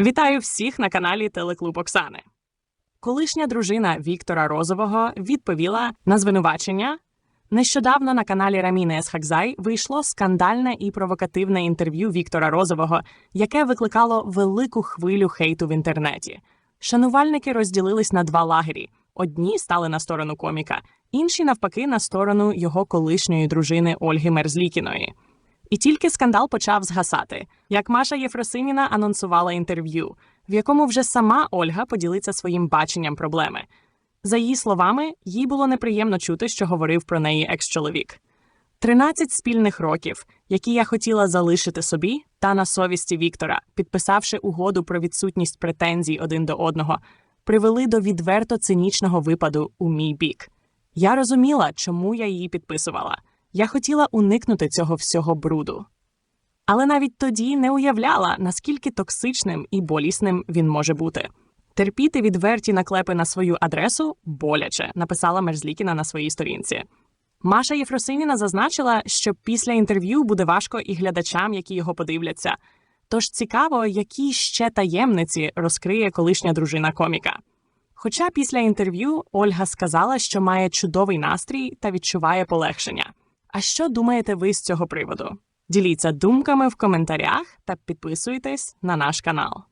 Вітаю всіх на каналі Телеклуб Оксани. Колишня дружина Віктора Розового відповіла на звинувачення. Нещодавно на каналі Раміни Есхакзай вийшло скандальне і провокативне інтерв'ю Віктора Розового, яке викликало велику хвилю хейту в інтернеті. Шанувальники розділились на два лагері: одні стали на сторону коміка, інші навпаки на сторону його колишньої дружини Ольги Мерзлікіної. І тільки скандал почав згасати, як Маша Єфросиніна анонсувала інтерв'ю, в якому вже сама Ольга поділиться своїм баченням проблеми. За її словами, їй було неприємно чути, що говорив про неї екс-чоловік. 13 спільних років, які я хотіла залишити собі та на совісті Віктора, підписавши угоду про відсутність претензій один до одного, привели до відверто цинічного випаду у мій бік. Я розуміла, чому я її підписувала. Я хотіла уникнути цього всього бруду. Але навіть тоді не уявляла, наскільки токсичним і болісним він може бути. Терпіти відверті наклепи на свою адресу боляче, написала Мерзлікіна на своїй сторінці. Маша Єфросиніна зазначила, що після інтерв'ю буде важко і глядачам, які його подивляться. Тож цікаво, які ще таємниці розкриє колишня дружина коміка. Хоча після інтерв'ю Ольга сказала, що має чудовий настрій та відчуває полегшення. А що думаєте ви з цього приводу? Діліться думками в коментарях та підписуйтесь на наш канал.